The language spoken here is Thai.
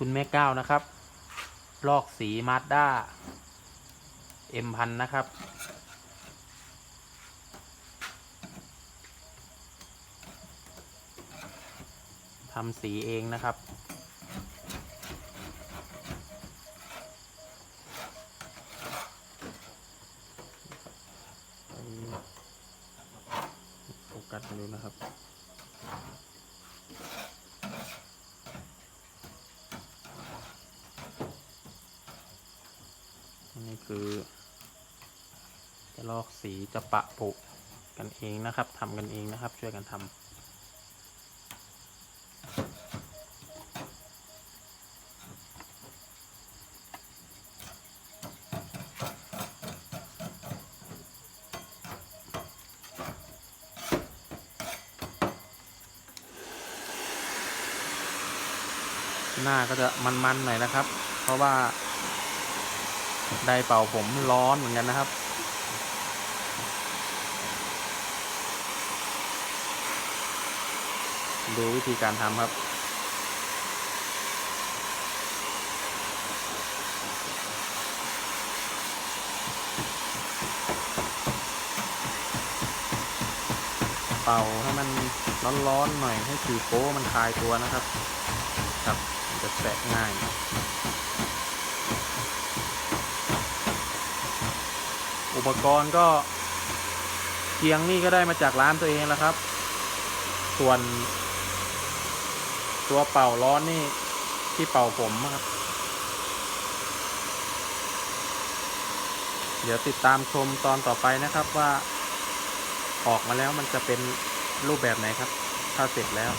คุณแม่ก้าวนะครับ ลอกสีมาสด้าเอ็มพันนะครับ ทำสีเองนะครับโฟกัสดูนะครับ อันนี้ คือ จะลอกสีจะปะปุกันเองนะครับทำกันเองนะครับ ช่วยกันทำหน้าก็จะมันๆหน่อยนะครับ เพราะว่า ไดร์เป่าผมร้อนเหมือนกันนะครับ ดูวิธีการทำครับเป่าให้มันร้อนๆหน่อยให้สีโก้มันคลายตัวนะครับ ครับจะแตะง่าย อุปกรณ์ก็เกียงนี่ก็ได้มาจากร้านตัวเองแล้วครับ ส่วน ตัวเป่าร้อนนี่ที่เป่าผมครับ เดี๋ยวติดตามชมตอนต่อไปนะครับว่า ออกมาแล้วมันจะเป็นรูปแบบไหนครับ ถ้าเสร็จแล้ว